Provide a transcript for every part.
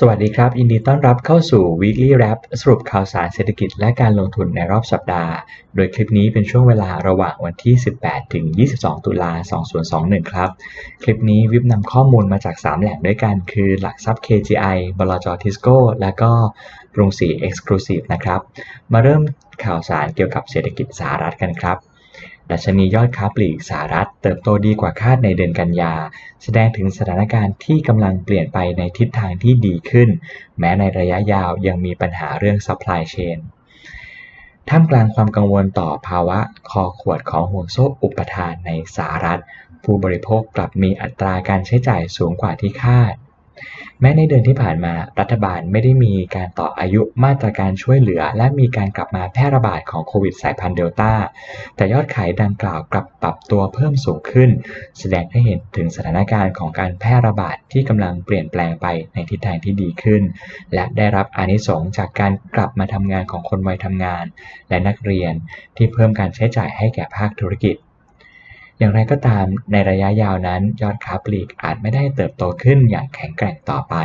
สวัสดีครับยินดีต้อนรับเข้าสู่ Weekly Wrap สรุปข่าวสารเศรษฐกิจและการลงทุนในรอบสัปดาห์ โดยคลิปนี้เป็นช่วงเวลาระหว่างวันที่ 18 ถึง 22 ตุลา 2021 ครับ คลิปนี้วิบนำข้อมูลมาจาก 3 แหล่งด้วยกันคือหลักทรัพย์ KGI บลจทิสโก้ และก็กรุงศรี Exclusive นะครับ มาเริ่มข่าวสารเกี่ยวกับเศรษฐกิจสหรัฐกันครับ ดัชนียอดค้าปลีกสหรัฐเติบโตดีกว่าคาดในเดือนกันยา แสดงถึงสถานการณ์ที่กำลังเปลี่ยนไปในทิศทางที่ดีขึ้น แม้ในระยะยาวยังมีปัญหาเรื่อง supply chain ท่ามกลางความกังวลต่อภาวะคอขวดของห่วงโซ่อุปทานในสหรัฐ ผู้บริโภคกลับมีอัตราการใช้จ่ายสูงกว่าที่คาด แม้ในเดือนที่ผ่านมา รัฐบาลไม่ได้มีการต่ออายุมาตรการช่วยเหลือ และมีการกลับมาแพร่ระบาดของโควิดสายพันธุ์เดลต้า แต่ยอดขายดังกล่าวกลับปรับตัวเพิ่มสูงขึ้น แสดงให้เห็นถึงสถานการณ์ของการแพร่ระบาดที่กำลังเปลี่ยนแปลงไปในทิศทางที่ดีขึ้น และได้รับอานิสงส์จากการกลับมาทำงานของคนวัยทำงาน และนักเรียนที่เพิ่มการใช้จ่ายให้แก่ภาคธุรกิจ อย่างไรก็ตามในระยะยาวนั้น ยอดค้าปลีกอาจไม่ได้เติบโตขึ้นอย่างแข็งแกร่งต่อไป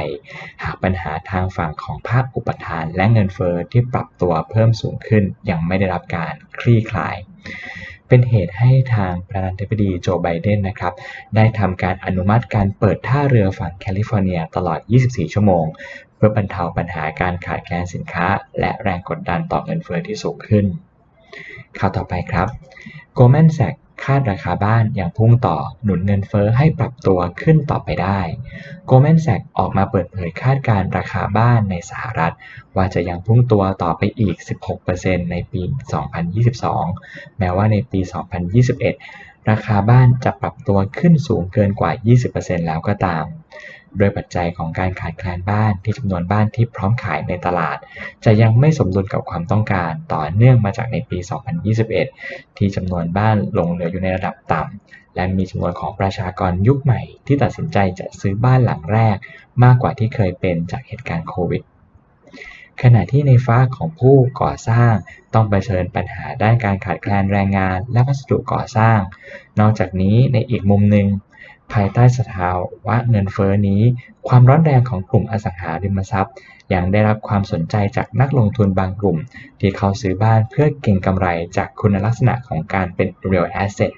หากปัญหาทางฝั่งของภาคอุปทานและเงินเฟอ้อที่ปรับตัวเพิ่มสูงขึ้นยังไม่ได้รับการคลี่คลาย เป็นเหตุให้ทางประธานาธิบดีโจไบเดนนะครับ ได้ทำการอนุมัติการเปิดท่าเรือฝั่งแคลิฟอร์เนียตลอด 24 ชั่วโมง เพื่อบรรเทาปัญหาการขาดแคลนสินค้า และแรงกดดันต่อเงินเฟอ้อที่สูงขึ้นข่าวต่อไปครับ Goldman Sachs คาดราคาบ้านอย่างพุ่งต่อหนุนเงินเฟอ้อให้ปรับตัวขึ้นต่อไปได้ Goldman Sachs ออกมาเปิดเผยคาดการราคาบ้านในสหรัฐ ว่าจะยังพุ่งตัวต่อไปอีก 16%ในปี 2022 แม้ว่าในปี 2021 ราคาบ้านจะปรับตัวขึ้นสูงเกินกว่า 20%แล้วก็ตาม โดยปัจจัยของการขาดแคลนบ้านที่จำนวนบ้านที่พร้อมขายในตลาด จะยังไม่สมดุลกับความต้องการต่อเนื่องมาจากในปี 2021 ที่จำนวนบ้านลงเหลืออยู่ในระดับต่ำและมีจำนวนของประชากรยุคใหม่ ที่ตัดสินใจจะซื้อบ้านหลังแรก มากกว่าที่เคยเป็นจากเหตุการณ์โควิดขณะที่ในฝ้าของผู้ก่อสร้างต้องเผชิญปัญหาด้านการขาดแคลนแรงงานและวัสดุก่อสร้าง นอกจากนี้ในอีกมุมหนึ่ง ภายใต้สภาวะเงินเฟ้อนี้ ความร้อนแรงของกลุ่มอสังหาริมทรัพย์ยังได้รับความสนใจจากนักลงทุนบางกลุ่ม ที่เขาซื้อบ้านเพื่อเก็งกำไรจากคุณลักษณะของการเป็น real asset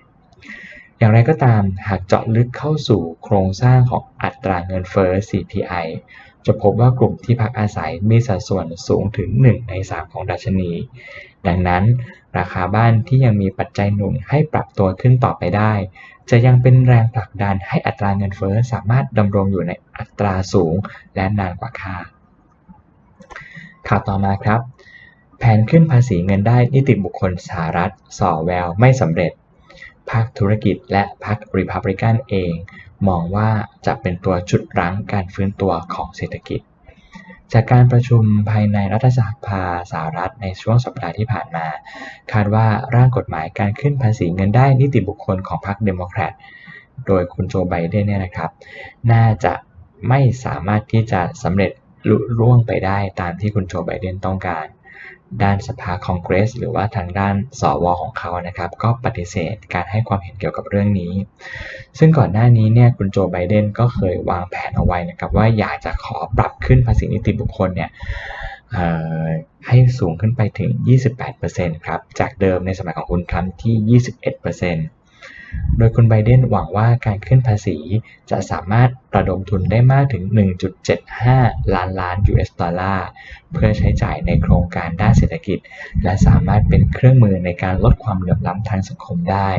อย่างไรก็ตามหากเจาะลึกเข้าสู่โครงสร้างของอัตราเงินเฟ้อ CPI จะพบว่ากลุ่มที่พักอาศัยมีสัดส่วนสูงถึง 1 ใน 3 ของดัชนี ดังนั้น ราคาบ้านที่ยังมีปัจจัยหนุนให้ปรับตัวขึ้นต่อไปได้ จะยังเป็นแรงผลักดันให้อัตราเงินเฟ้อสามารถดำรงอยู่ในอัตราสูงและนานกว่าคาดข่าวต่อมาครับ แผนขึ้นภาษีเงินได้นิติบุคคลสหรัฐส่อแววไม่สำเร็จภาคธุรกิจและพรรคริพับลิกันเอง มองว่าจะเป็นตัวจุดรั้งการฟื้นตัวของเศรษฐกิจ จากการประชุมภายในรัฐสภาสหรัฐในช่วงสัปดาห์ที่ผ่านมา คาดว่าร่างกฎหมายการขึ้นภาษีเงินได้นิติบุคคลของพรรคเดโมแครตโดยคุณโจไบเดนเนี่ยนะครับ น่าจะไม่สามารถที่จะสำเร็จลุล่วงไปได้ตามที่คุณโจไบเดนต้องการ ด้านสภาคองเกรส หรือว่าทางด้านสวของเขานะครับ ก็ปฏิเสธการให้ความเห็นเกี่ยวกับเรื่องนี้ ซึ่งก่อนหน้านี้เนี่ยคุณโจไบเดนก็เคยวางแผนเอาไว้นะครับว่าอยากจะขอปรับขึ้นภาษีนิติบุคคลเนี่ยให้สูงขึ้นไปถึง 28%ครับ จากเดิมในสมัยของคุณทรัมป์ที่ 21% โดยคุณไบเดนหวังว่าการขึ้นภาษีจะสามารถระดมทุนได้มากถึง 1.75 ล้านล้าน US ดอลลาร์ เพื่อใช้จ่ายในโครงการด้านเศรษฐกิจ และสามารถเป็นเครื่องมือในการลดความเหลื่อมล้ำทางสังคมได้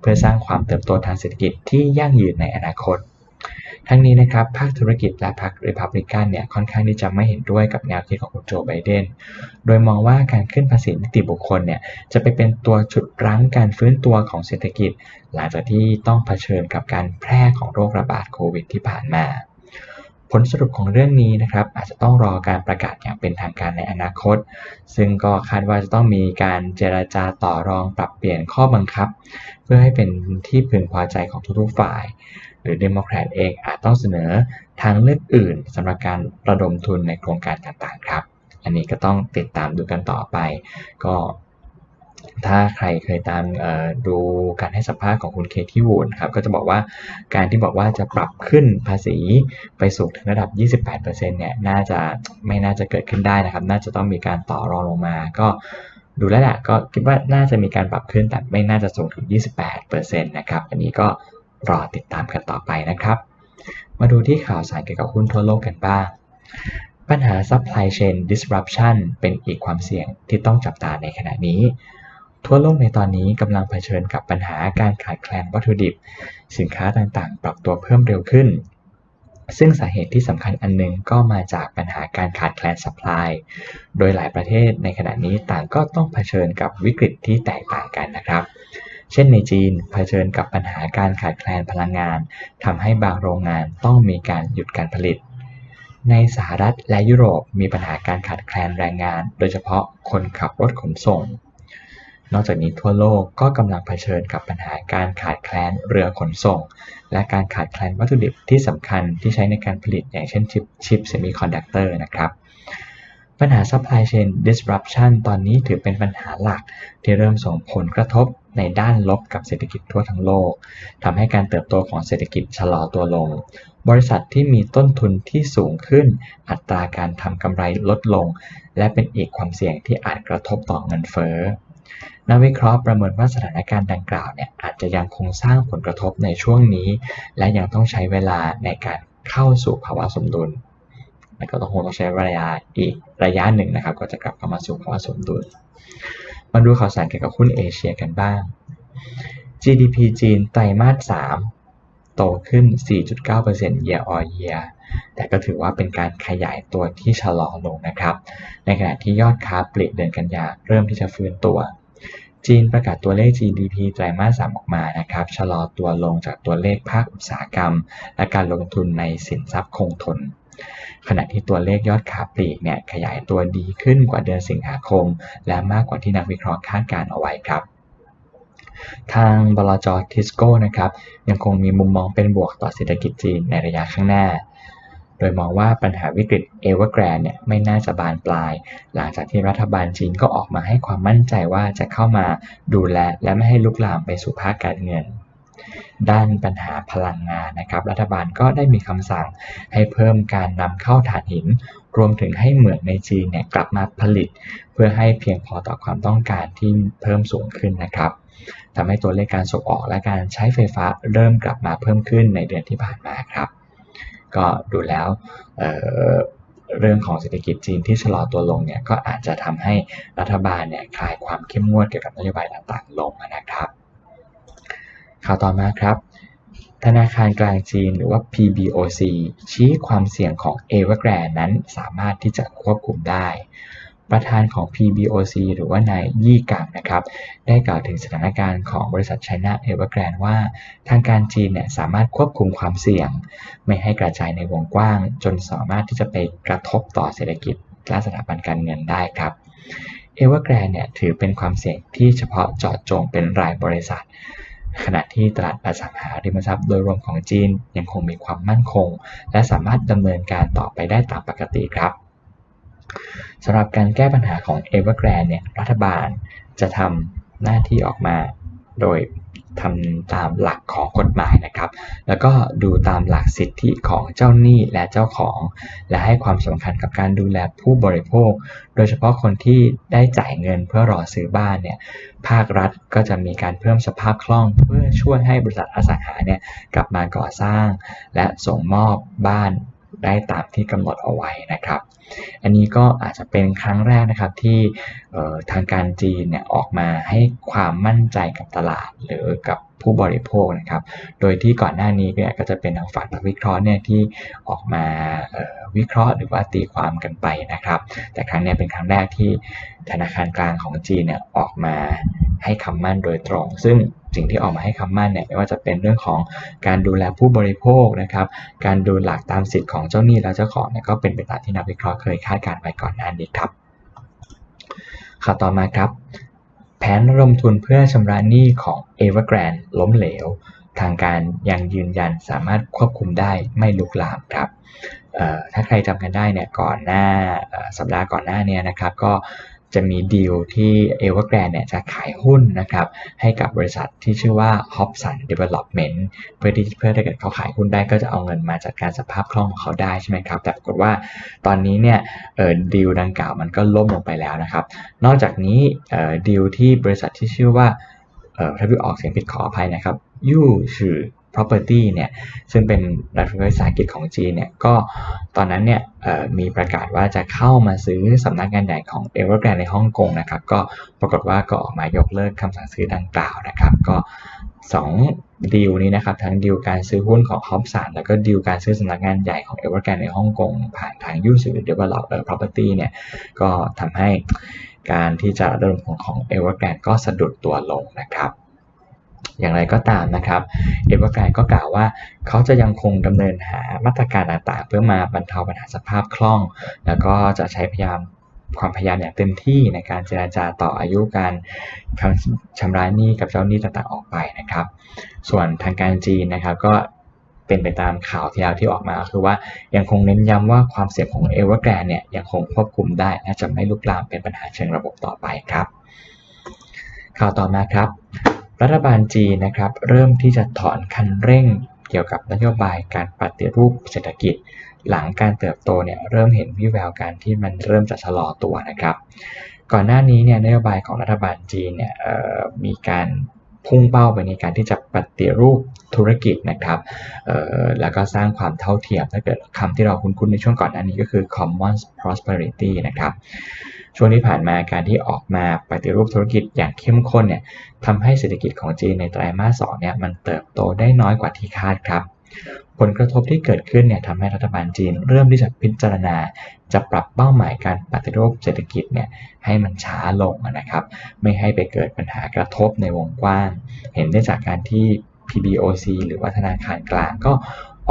เพื่อสร้างความเติบโตทางเศรษฐกิจที่ยั่งยืนในอนาคต ทั้งนี้นะครับภาคธุรกิจและพรรคริพับลิกันเนี่ยค่อนข้างที่จะไม่เห็นด้วยกับแนวคิดของคุณโจไบเดน โดยมองว่าการขึ้นภาษีนิติบุคคลเนี่ยจะไปเป็นตัวจุดรั้งการฟื้นตัวของเศรษฐกิจ หลังจากที่ต้องเผชิญกับการแพร่ของโรคระบาดโควิดที่ผ่านมาผลสรุปของเรื่องนี้นะครับอาจจะต้องรอการประกาศอย่างเป็นทางการในอนาคต ซึ่งก็คาดว่าจะต้องมีการเจราจาต่อรองปรับเปลี่ยนข้อบังคับ เพื่อให้เป็นที่พึงพอใจของทุกๆฝ่าย หรือเดโมแครตเองอาจต้องเสนอทางเลือกอื่นสำหรับการระดมทุนในโครงการต่างๆครับ อันนี้ก็ต้องติดตามดูกันต่อไป ก็ถ้าใครเคยตามดูการให้สัมภาษณ์ของคุณเคที่วูดครับก็จะบอกว่าการที่บอกว่าจะปรับขึ้นภาษีไปสู่ถึงระดับ 28%เนี่ยน่าจะไม่น่าจะเกิดขึ้นได้นะครับ น่าจะต้องมีการต่อรองลงมาก็ดูแล้วแหละก็คิดว่าน่าจะมีการปรับขึ้นแต่ไม่น่าจะสูงถึง 28%นะครับ อันนี้ก็ รอติดตามกันต่อไปนะครับ มาดูที่ข่าวสารเกี่ยวกับหุ้นทั่วโลกกันบ้าง ปัญหา supply chain disruption เป็นอีกความเสี่ยงที่ต้องจับตาในขณะนี้ ทั่วโลกในตอนนี้กำลังเผชิญกับปัญหาการขาดแคลนวัตถุดิบ สินค้าต่างๆ ปรับตัวเพิ่มเร็วขึ้น ซึ่งสาเหตุที่สำคัญอันหนึงก็มาจากปัญหาการขาดแคลน supply โดยหลายประเทศในขณะนี้ต่างก็ต้องเผชิญกับวิกฤตที่แตกต่างกันนะครับ เช่นในจีนเผชิญกับปัญหาการขาดแคลนพลังงานทำให้บางโรงงานต้องมีการหยุดการผลิต ในสหรัฐและยุโรปมีปัญหาการขาดแคลนแรงงาน โดยเฉพาะคนขับรถขนส่ง นอกจากนี้ทั่วโลกก็กำลังเผชิญกับปัญหาการขาดแคลนเรือขนส่ง และการขาดแคลนวัตถุดิบที่สำคัญที่ใช้ในการผลิตอย่างเช่นชิปชิปเซมิคอนดักเตอร์นะครับ ปัญหา supply chain disruption ตอนนี้ถือเป็นปัญหาหลักที่เริ่มส่งผลกระทบในด้านลบกับเศรษฐกิจทั่วทั้งโลกทำให้การเติบโตของเศรษฐกิจชะลอตัวลง บริษัทที่มีต้นทุนที่สูงขึ้น อัตราการทำกำไรลดลง และเป็นอีกความเสี่ยงที่อาจกระทบต่อเงินเฟ้อนักวิเคราะห์ประเมินว่าสถานการณ์ดังกล่าวเนี่ยอาจจะยังคงสร้างผลกระทบในช่วงนี้ และยังต้องใช้เวลาในการเข้าสู่ภาวะสมดุล และก็ต้องคงต้องใช้ระยะอีกระยะหนึ่งนะครับ ก็จะกลับเข้ามาสู่ภาวะสมดุล มาดูข่าวสารเกี่ยวกับหุ้นเอเชียกันบ้าง GDP จีนไตรมาส 3 โตขึ้น 4.9% year on year แต่ก็ถือว่าเป็นการขยายตัวที่ชะลอลงนะครับ ในขณะที่ยอดค้าปลีกเดือนกันยาเริ่มที่จะฟื้นตัว จีนประกาศตัวเลข GDP ไตรมาส 3 ออกมานะครับ ชะลอตัวลงจากตัวเลขภาคอุตสาหกรรม และการลงทุนในสินทรัพย์คงทน ขณะที่ตัวเลขยอดขาปลีกเนี่ยขยายตัวดีขึ้นกว่าเดือนสิงหาคม และมากกว่าที่นักวิเคราะห์คาดการเอาไว้ครับทางบลจทิสโก้นะครับยังคงมีมุมมองเป็นบวกต่อเศรษฐกิจจีนในระยะข้างหน้า โดยมองว่าปัญหาวิกฤตเอเวอร์แกรนเนี่ยไม่น่าจะบานปลาย หลังจากที่รัฐบาลจีนก็ออกมาให้ความมั่นใจว่าจะเข้ามาดูแลและไม่ให้ลุกลามไปสู่ภาคการเงิน ด้านปัญหาพลังงานนะครับ รัฐบาลก็ได้มีคำสั่งให้เพิ่มการนำเข้าถ่านหิน รวมถึงให้เหมืองในจีนเนี่ยกลับมาผลิต เพื่อให้เพียงพอต่อความต้องการที่เพิ่มสูงขึ้นนะครับทำให้ตัวเลขการส่งออกและการใช้ไฟฟ้าเริ่มกลับมาเพิ่มขึ้นในเดือนที่ผ่านมาครับ ก็ดูแล้วเเรื่องของเศรษฐกิจจีนที่ชะลอตัวลงเนี่ยก็อาจจะทำให้รัฐบาลเนี่ยคลายความเข้มงวดเกี่ยวกับนโยบายต่างๆ ลงนะครับ ข่าวต่อมาครับ ธนาคารกลางจีนหรือว่า PBOC ชี้ความเสี่ยงของ Evergrande นั้นสามารถที่จะควบคุมได้ ประธานของ PBOC หรือว่านายยี่กังนะครับ ได้กล่าวถึงสถานการณ์ของบริษัท China Evergrande ว่า ทางการจีนเนี่ยสามารถควบคุมความเสี่ยง ไม่ให้กระจายในวงกว้าง จนสามารถที่จะไปกระทบต่อเศรษฐกิจและสถาบันการเงินได้ครับเอเวอร์แกรนเนี่ยถือเป็นความเสี่ยงที่เฉพาะเจาะจงเป็นรายบริษัท ขณะที่ตลาดอสังหาริมทรัพย์โดยรวมของจีนยังคงมีความมั่นคง และสามารถดำเนินการต่อไปได้ตามปกติครับสำหรับการแก้ปัญหาของ Evergrande เนี่ยรัฐบาลจะทำหน้าที่ออกมา โดย ทำตามหลักของกฎหมายนะครับ แล้วก็ดูตามหลักสิทธิของเจ้าหนี้และเจ้าของ และให้ความสำคัญกับการดูแลผู้บริโภค โดยเฉพาะคนที่ได้จ่ายเงินเพื่อรอซื้อบ้านเนี่ย ภาครัฐก็จะมีการเพิ่มสภาพคล่อง เพื่อช่วยให้บริษัทอสังหาเนี่ยกลับมาก่อสร้าง และส่งมอบบ้าน ได้ตามที่กำหนดเอาไว้นะครับ อันนี้ก็อาจจะเป็นครั้งแรกนะครับที่ทางการจีนเนี่ยออกมาให้ความมั่นใจกับตลาดหรือกับผู้บริโภคนะครับ โดยที่ก่อนหน้านี้เนี่ยก็จะเป็นทางฝั่งนักวิเคราะห์เนี่ยที่ออกมาวิเคราะห์หรือว่าตีความกันไปนะครับ แต่ครั้งนี้เป็นครั้งแรกที่ธนาคารกลางของจีนเนี่ยออกมาให้คำมั่นโดยตรง ซึ่ง สิ่งที่ออกมาให้คำมั่นเนี่ยไม่ว่าจะเป็นเรื่องของการดูแลผู้บริโภคนะครับ การดูหลักตามสิทธิ์ของเจ้าหนี้และเจ้าของเนี่ยก็เป็นไปตามที่นักวิเคราะห์เคยคาดการไว้ก่อนหน้านี้ครับข่าวต่อมาครับ แผนระดมทุนเพื่อชำระหนี้ของ Evergrande ล้มเหลว ทางการยังยืนยันสามารถควบคุมได้ไม่ลุกลามครับถ้าใครจำกันได้เนี่ยก่อนหน้าสัปดาห์ก่อนหน้านี้นะครับ ก็ จะมีดีลที่เอเวอร์แกรนเนี่ยจะขายหุ้นนะครับให้กับบริษัทที่ชื่อว่า Hobson Development เพื่อที่เพื่อถ้าเกิดเขาขายหุ้นได้ก็จะเอาเงินมาจัดการสภาพคล่องของเขาได้ใช่ไหมครับ แต่ปรากฏว่าตอนนี้เนี่ยเออดีลดังกล่าวมันก็ล่มลงไปแล้วนะครับ นอกจากนี้เอ่อดีลที่บริษัทที่ชื่อว่าเอ่อถ้าพี่ออกเสียงผิดขออภัยนะครับยู่ชื่อ property เนี่ยซึ่งเป็นรัฐวิสาหกิจของจีนเนี่ยก็ตอนนั้นเนี่ยมีประกาศว่าจะเข้ามาซื้อสำนักงานใหญ่ของ Evergrande ในฮ่องกงนะครับ ก็ปรากฏว่าก็ออกมายกเลิกคำสั่งซื้อดังกล่าวนะครับ ก็2ดีลนี้นะครับ ทั้งดีลการซื้อหุ้นของ h o b s o n แล้วก็ดีลการซื้อสำนักงานใหญ่ของ Evergrande ในฮ่องกง ผ่านทางยูสื่อ Developer Property เนี่ยก็ทำให้การที่จะระดมทุนของ Evergrande ก็สะดุดตัวลงนะครับ อย่างไรก็ตามนะครับเอเวอร์แกรนก็กล่าวว่า เขาจะยังคงดำเนินหามาตรการต่างๆ เพื่อมาบรรเทาปัญหาสภาพคล่อง แล้วก็จะใช้พยายามความพยายามอย่างเต็มที่ในการเจราจาต่ออายุการชำระหนี้กับเจ้าหนี้ต่างๆออกไปนะครับ ส่วนทางการจีนนะครับก็เป็นไปตามข่าวที่แล้วที่ออกมาคือว่ายังคงเน้นย้ำว่าความเสี่ยงของเอเวอร์แกรนเนี่ยยังคงควบคุมได้และจะไม่ลุกลามเป็นปัญหาเชิงระบบต่อไปครับ ข่าวต่อมาครับ รัฐบาลจีนนะครับ เริ่มที่จะถอนคันเร่งเกี่ยวกับนโยบายการปฏิรูปเศรษฐกิจ หลังการเติบโตเนี่ยเริ่มเห็นวิแววการที่มันเริ่มจะชะลอตัวนะครับ ก่อนหน้านี้เนี่ยนโยบายของรัฐบาลจีนเนี่ยมีการพุ่งเป้าไปในการที่จะปฏิรูปธุรกิจนะครับ แล้วก็สร้างความเท่าเทียมถ้าเกิดคำที่เราคุ้นๆในช่วงก่อนหน้านี้ก็คือ common prosperity นะครับ ช่วงที่ผ่านมาการที่ออกมาปฏิรูปธุรกิจอย่างเข้มข้นเนี่ยทำให้เศรษฐกิจของจีนในไตรมาสสองเนี่ยมันเติบโตได้น้อยกว่าที่คาดครับ ผลกระทบที่เกิดขึ้นเนี่ยทำให้รัฐบาลจีนเริ่มที่จะพิจารณา จะปรับเป้าหมายการปฏิรูปเศรษฐกิจเนี่ยให้มันช้าลงนะครับ ไม่ให้ไปเกิดปัญหากระทบในวงกว้าง เห็นได้จากการที่ PBOC หรือว่าธนาคารกลางก็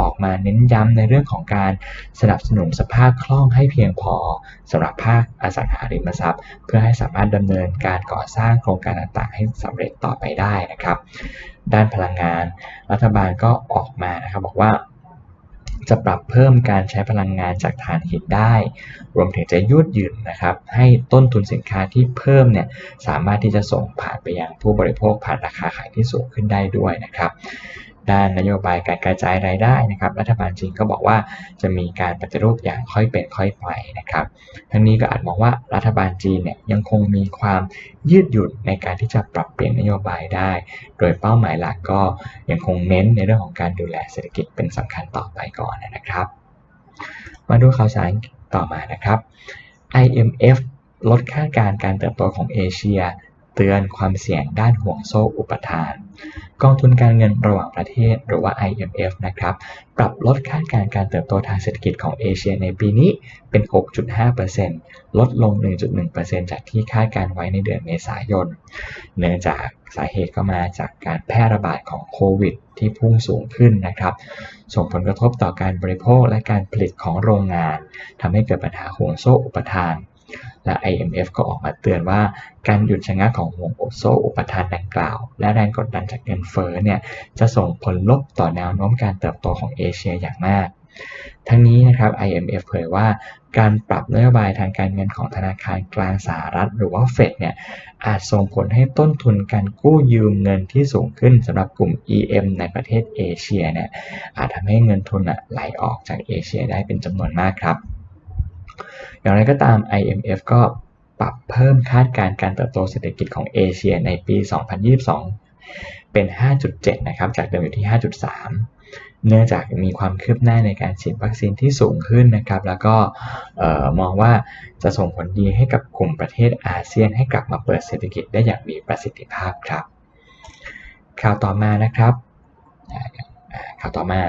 ออกมาเน้นย้ำในเรื่องของการสนับสนุนสภาพคล่องให้เพียงพอสำหรับภาคอสังหาริมทรัพย์ เพื่อให้สามารถดำเนินการก่อสร้างโครงการต่างๆ ให้สำเร็จต่อไปได้นะครับ ด้านพลังงาน รัฐบาลก็ออกมานะครับบอกว่าจะปรับเพิ่มการใช้พลังงานจากถ่านหินได้ รวมถึงจะยืดหยุ่นนะครับ ให้ต้นทุนสินค้าที่เพิ่มเนี่ยสามารถที่จะส่งผ่านไปยังผู้บริโภคผ่านราคาขายที่สูงขึ้นได้ด้วยนะครับ ด้านนโยบายการกระจายรายได้นะครับ รัฐบาลจีนก็บอกว่าจะมีการปฏิรูปอย่างค่อยเป็นค่อยไปนะครับ ทั้งนี้ก็อาจมองว่ารัฐบาลจีนเนี่ยยังคงมีความยืดหยุ่นในการที่จะปรับเปลี่ยนนโยบายได้ โดยเป้าหมายหลักก็ยังคงเน้นในเรื่องของการดูแลเศรษฐกิจเป็นสำคัญต่อไปก่อนนะครับ มาดูข่าวสารต่อมานะครับ IMF ลดคาดการณ์การเติบโตของเอเชีย เตือนความเสี่ยงด้านห่วงโซ่อุปทาน กองทุนการเงินระหว่างประเทศหรือว่า IMF นะครับ ปรับลดคาดการณ์การเติบโตทางเศรษฐกิจของเอเชียในปีนี้เป็น 6.5%ลดลง 1.1%จากที่คาดการไว้ในเดือนเมษายน เนื่องจากสาเหตุก็มาจากการแพร่ระบาดของโควิดที่พุ่งสูงขึ้นนะครับ ส่งผลกระทบต่อการบริโภคและการผลิตของโรงงานทำให้เกิดปัญหาห่วงโซ่อุปทาน และ IMF ก็ออกมาเตือนว่าการหยุดชะงักของห่วงโซ่อุปทานดังกล่าว และแรงกดดันจากเงินเฟ้อเนี่ยจะส่งผลลบต่อแนวโน้มการเติบโตของเอเชียอย่างมาก ทั้งนี้นะครับ IMF เผยว่าการปรับนโยบายทางการเงินของธนาคารกลางสหรัฐ หรือว่าเฟดเนี่ยอาจส่งผลให้ต้นทุนการกู้ยืมเงินที่สูงขึ้นสำหรับกลุ่ม EM ในประเทศเอเชียเนี่ยอาจทำให้เงินทุนไหลออกจากเอเชียได้เป็นจำนวนมากครับ อย่างไรก็ตาม IMF ก็ปรับเพิ่มคาดการณ์การเติบโตเศรษฐกิจของเอเชียในปี 2022 เป็น 5.7 นะครับ จากเดิมอยู่ที่ 5.3 เนื่องจากมีความคืบหน้าในการฉีดวัคซีนที่สูงขึ้นนะครับ แล้วก็มองว่าจะส่งผลดีให้กับกลุ่มประเทศอาเซียนให้กลับมาเปิดเศรษฐกิจได้อย่างมีประสิทธิภาพครับ ข่าวต่อมานะครับข่าวต่อมา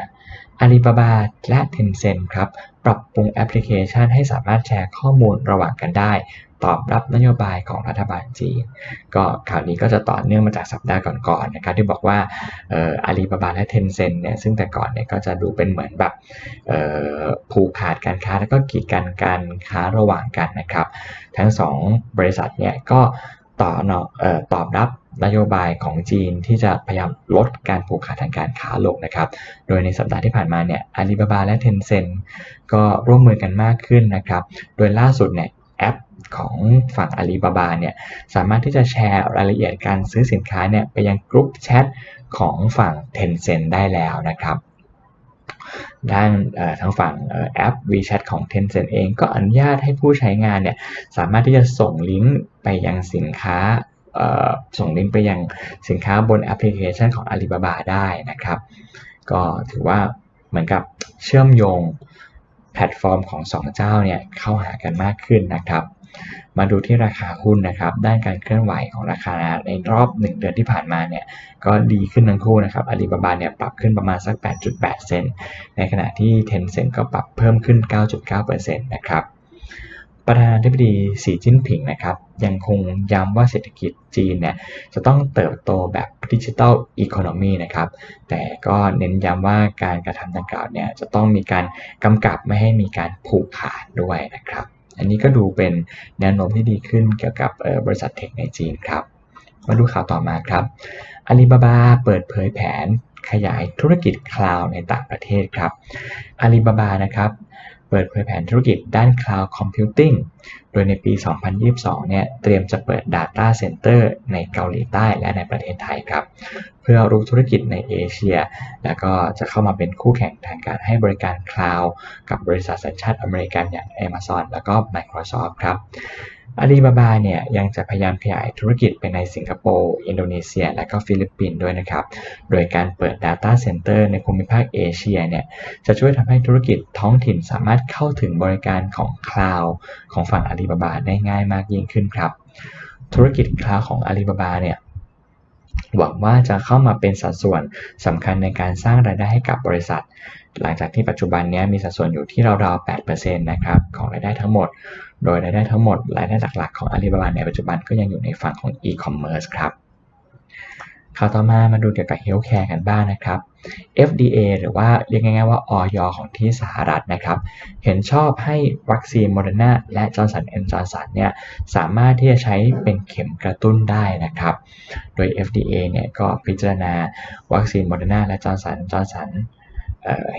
อาลีบาบาและ Tencent ครับ ปรับปรุงแอปพลิเคชันให้สามารถแชร์ข้อมูลระหว่างกันได้ ตอบรับนโยบายของรัฐบาลจีน ก็ข่าวนี้ก็จะต่อเนื่องมาจากสัปดาห์ก่อนๆนะครับที่บอกว่าอาลีบาบาและเทนเซ็นเนี่ยซึ่งแต่ก่อนเนี่ยก็จะดูเป็นเหมือนแบบผูกขาดการค้าแล้วก็กีดกันการค้าระหว่างกันนะครับ ทั้ง 2 บริษัทเนี่ยก็ต่อเนาะตอบรับ นโยบายของจีนที่จะพยายามลดการผูกขาดทางการค้าลงนะครับ โดยในสัปดาห์ที่ผ่านมาเนี่ยอาลีบาบาและเทนเซ็นก็ร่วมมือกันมากขึ้นนะครับ โดยล่าสุดเนี่ยแอปของฝั่งอาลีบาบาเนี่ยสามารถที่จะแชร์รายละเอียดการซื้อสินค้าเนี่ยไปยังกลุ่มแชทของฝั่ง Tencent ได้แล้วนะครับ ด้านทางฝั่งแอป WeChat ของ Tencent เองก็อนุญาตให้ผู้ใช้งานเนี่ยสามารถที่จะส่งลิงก์ไปยังสินค้า ส่งลิงก์ไปยังสินค้าบนแอปพลิเคชันของ Alibaba ได้นะครับ ก็ถือว่าเหมือนกับเชื่อมโยงแพลตฟอร์มของ 2 เจ้าเนี่ยเข้าหากันมากขึ้นนะครับ มาดูที่ราคาหุ้นนะครับด้านการเคลื่อนไหวของราคาในรอบ 1 เดือนที่ผ่านมาเนี่ยก็ดีขึ้นทั้งคู่นะครับอาลีบาบาเนี่ยปรับขึ้นประมาณสัก 8.8 เซนในขณะที่ Tencent ก็ปรับเพิ่มขึ้น 9.9%นะครับ ประธานาธิบดีสีจิ้นผิงนะครับยังคงย้ำว่าเศรษฐกิจจีนเนี่ยจะต้องเติบโตแบบดิจิทัลอีโคโนมีนะครับแต่ก็เน้นย้ำว่าการกระทำดังกล่าวเนี่ยจะต้องมีการกำกับไม่ให้มีการผูกขาดด้วยนะครับ อันนี้ก็ดูเป็นแนวโน้มที่ดีขึ้นเกี่ยวกับบริษัทเทคในจีนครับมาดูข่าวต่อมาครับอาลีบาบาเปิดเผยแผนขยายธุรกิจคลาวด์ในต่างประเทศครับอาลีบาบานะครับ ปิดเผยแผนธุรกิจด้าน Cloud Computing โดยในปี 2022 เนี่ย เตรียมจะเปิด Data Center ในเกาหลีใต้และในประเทศไทยครับ เพื่อรุกธุรกิจในเอเชีย แล้วก็จะเข้ามาเป็นคู่แข่งทางการให้บริการ Cloud กับบริษัทสัญชาติอเมริกันอย่าง Amazon แล้วก็ Microsoft ครับ อาลีบาบาเนี่ยยังจะพยายามขยายธุรกิจไปในสิงคโปร์ อินโดนีเซีย และก็ฟิลิปปินส์ด้วยนะครับ โดยการเปิด Data Center ในภูมิภาคเอเชียเนี่ยจะช่วยทำให้ธุรกิจท้องถิ่นสามารถเข้าถึงบริการของคลาวด์ของฝั่งอาลีบาบาได้ง่ายมากยิ่งขึ้นครับ ธุรกิจคลาวด์ของอาลีบาบาเนี่ยหวังว่าจะเข้ามาเป็นสัดส่วนสำคัญในการสร้างรายได้ให้กับบริษัท หลังจากที่ปัจจุบันนี้มีสัดส่วนอยู่ที่ราวๆ8%นะครับของรายได้ทั้งหมด โดยรายได้ทั้งหมดรายได้หลักๆของ Alibaba ในปัจจุบันก็ยังอยู่ในฝั่งของ e-commerce ครับข่าวต่อมามาดูเกี่ยวกับ healthcare กันบ้างนะครับ FDA หรือว่าเรียกง่ายๆว่าอยของที่สหรัฐนะครับ เห็นชอบให้วัคซีนโมเดอร์นาและจอร์สันแอนด์จอร์สันเนี่ยสามารถที่จะใช้เป็นเข็มกระตุ้นได้นะครับ โดย FDA เนี่ยก็พิจารณาวัคซีนโมเดอร์นาและจอร์สันจอร์สัน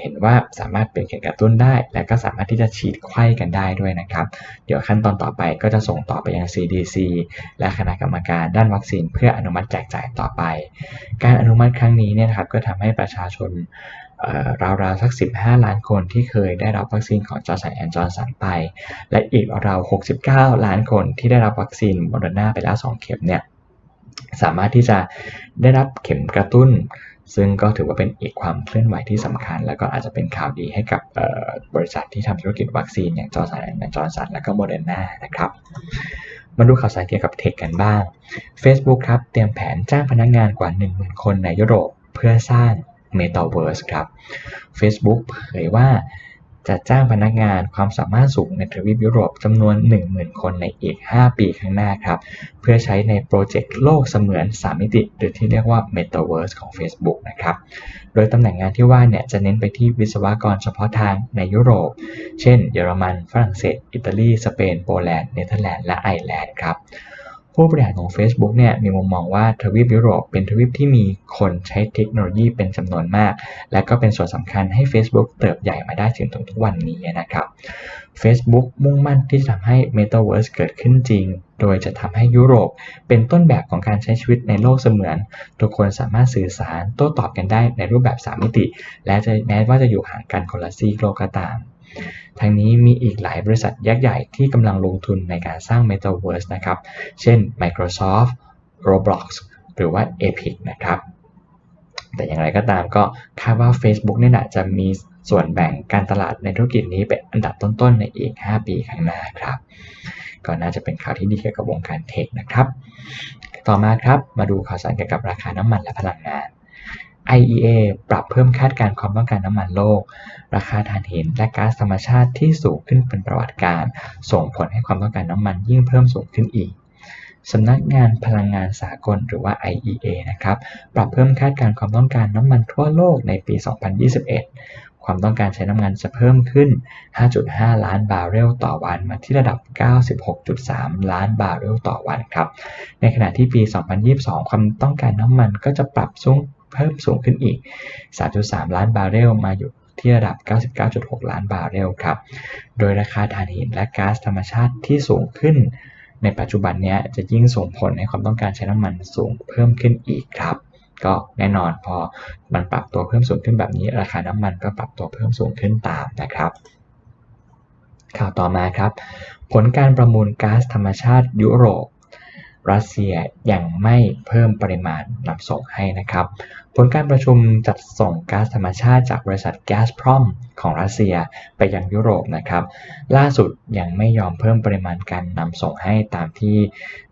เห็นว่าสามารถเป็นเข็มกระตุ้นได้ และก็สามารถที่จะฉีดไข้กันได้ด้วยนะครับ เดี๋ยวขั้นตอนต่อไปก็จะส่งต่อไปยัง CDC และคณะกรรมการด้านวัคซีน เพื่ออนุมัติแจกจ่ายต่อไป การอนุมัติครั้งนี้เนี่ยครับก็ทำให้ประชาชนราวๆสัก 15 ล้านคนที่เคยได้รับวัคซีนของจอร์สันแอนจอร์สันไป และอีกราว 69 ล้านคนที่ได้รับวัคซีนโมเดอร์นาไปแล้ว 2 เข็มเนี่ยสามารถที่จะได้รับเข็มกระตุ้น ซึ่งก็ถือว่าเป็นอีกความเคลื่อนไหวที่สำคัญ แล้วก็อาจจะเป็นข่าวดีให้กับบริษัทที่ทำธุรกิจวัคซีนอย่างจอร์สันจอร์สันและก็โมเดอร์นานะครับมาดูข่าวสารเกี่ยวกับเทคกันบ้าง Facebook ครับ เตรียมแผนจ้างพนักงงานกว่า 10,000 คนในยุโรปเพื่อสร้าง Metaverse ครับ Facebook เผยว่า จะจ้างพนักงานความสามารถสูงในทวีปยุโรปจำนวน 10,000 คนในอีก 5 ปีข้างหน้าครับ เพื่อใช้ในโปรเจกต์โลกเสมือน 3 มิติ หรือที่เรียกว่า Metaverse ของ Facebook นะครับ โดยตำแหน่งงานที่ว่าเนี่ยจะเน้นไปที่วิศวกรเฉพาะทางในยุโรป เช่น เยอรมัน ฝรั่งเศส อิตาลี สเปน โปแลนด์ เนเธอร์แลนด์ และไอร์แลนด์ครับ ผู้บริหารของ Facebook เนี่ยมีมุมมองว่าทวีปยุโรปเป็นทวีปที่มีคนใช้เทคโนโลยีเป็นจำนวนมาก และก็เป็นส่วนสำคัญให้ Facebook เติบใหญ่มาได้ถึงทุกวันนี้นะครับ Facebook มุ่งมั่นที่จะทำให้ Metaverse เกิดขึ้นจริง โดยจะทำให้ยุโรปเป็นต้นแบบของการใช้ชีวิตในโลกเสมือน ทุกคนสามารถสื่อสารโต้ตอบกันได้ในรูปแบบ 3 มิติ และจะแม้ว่าจะอยู่ห่างกันคนละซีกโลกก็ตาม ทั้งนี้มีอีกหลายบริษัทยักษ์ใหญ่ที่กำลังลงทุนในการสร้าง Metaverse นะครับ เช่น Microsoft Roblox หรือว่า Epic นะครับ แต่อย่างไรก็ตามก็คาดว่า Facebook นี่แหละจะมีส่วนแบ่งการตลาดในธุรกิจนี้เป็นอันดับต้นๆ ในอีก 5 ปีข้างหน้าครับ ก็น่าจะเป็นข่าวที่ดีเกี่ยวกับวงการเทคนะครับ ต่อมาครับ มาดูข่าวสารเกี่ยวกับราคาน้ำมันและพลังงาน IEA ปรับเพิ่มคาดการความต้องการน้ำมันโลก ราคาถ่านหินและก๊าซธรรมชาติที่สูงขึ้นเป็นประวัติการ ส่งผลให้ความต้องการน้ำมันยิ่งเพิ่มสูงขึ้นอีกสำนักงานพลังงานสากลหรือว่า IEA นะครับ ปรับเพิ่มคาดการความต้องการน้ำมันทั่วโลกในปี 2021 ความต้องการใช้น้ำมันจะเพิ่มขึ้น 5.5 ล้านบาร์เรลต่อวันมาที่ระดับ 96.3 ล้านบาร์เรลต่อวันครับ ในขณะที่ปี 2022 ความต้องการน้ำมันก็จะปรับสูง เพิ่มสูงขึ้นอีก 3.3 ล้านบาร์เรลมาอยู่ที่ระดับ 99.6 ล้านบาร์เรลครับ โดยราคาถ่านหินและก๊าซธรรมชาติที่สูงขึ้น ในปัจจุบันนี้จะยิ่งส่งผลให้ความต้องการใช้น้ำมันสูงเพิ่มขึ้นอีกครับก็แน่นอนพอมันปรับตัวเพิ่มสูงขึ้นแบบนี้ ราคาน้ำมันก็ปรับตัวเพิ่มสูงขึ้นตามนะครับ ข่าวต่อมาครับ ผลการประมูลก๊าซธรรมชาติยุโรป รัสเซียยังไม่เพิ่มปริมาณนำส่งให้นะครับ ผลการประชุมจัดส่งก๊าซธรรมชาติจากบริษัทแก๊สพรอมของรัสเซียไปยังยุโรปนะครับ ล่าสุดยังไม่ยอมเพิ่มปริมาณการนำส่งให้ตามที่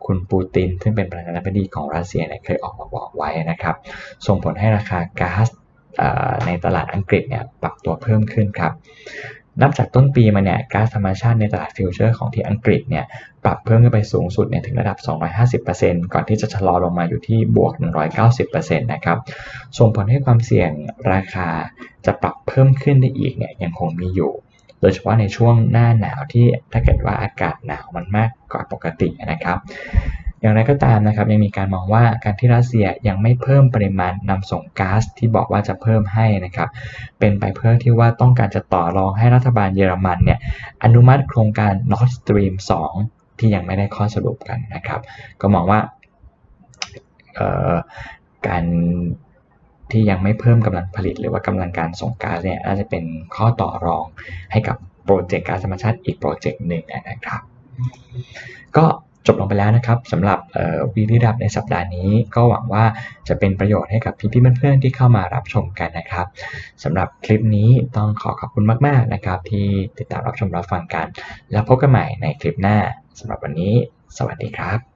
คุณปูติน ซึ่งเป็นประธานาธิบดีของรัสเซียเคยออกมาบอกไว้นะครับ ส่งผลให้ราคาก๊าซในตลาดอังกฤษเนี่ยปรับตัวเพิ่มขึ้นครับ นับจากต้นปีมาเนี่ยก๊าซธรรมชาติในตลาดฟิวเจอร์ของที่อังกฤษเนี่ยปรับเพิ่มขึ้นไปสูงสุดเนี่ยถึงระดับ 250%ก่อนที่จะชะลอลงมาอยู่ที่บวก 190%นะครับ ส่งผลให้ความเสี่ยงราคาจะปรับเพิ่มขึ้นได้อีกเนี่ยยังคงมีอยู่ โดยเฉพาะในช่วงหน้าหนาวที่ถ้าเกิดว่าอากาศหนาวมันมากกว่าปกตินะครับ อย่างไรก็ตามนะครับยังมีการมองว่าการที่รัสเซียยังไม่เพิ่มปริมาณนำส่งก๊าซที่บอกว่าจะเพิ่มให้นะครับเป็นไปเพื่อที่ว่าต้องการจะต่อรองให้รัฐบาลเยอรมันเนี่ยอนุมัติโครงการ Nord Stream 2 ที่ยังไม่ได้ข้อสรุปกันนะครับ ก็มองว่าการที่ยังไม่เพิ่มกำลังผลิต หรือว่ากำลังการส่งก๊าซเนี่ยน่าจะเป็นข้อต่อรองให้กับโปรเจกต์ก๊าซธรรมชาติอีกโปรเจกต์หนึ่งนะครับ ก็ จบลงไปแล้วนะครับสำหรับวีดีดับในสัปดาห์นี้ ก็หวังว่าจะเป็นประโยชน์ให้กับพี่ๆเพื่อนๆที่เข้ามารับชมกันนะครับสำหรับคลิปนี้ต้องขอขอบคุณมากๆนะครับ ที่ติดตามรับชมรับฟังกัน แล้วพบกันใหม่ในคลิปหน้าสำหรับวันนี้ สวัสดีครับ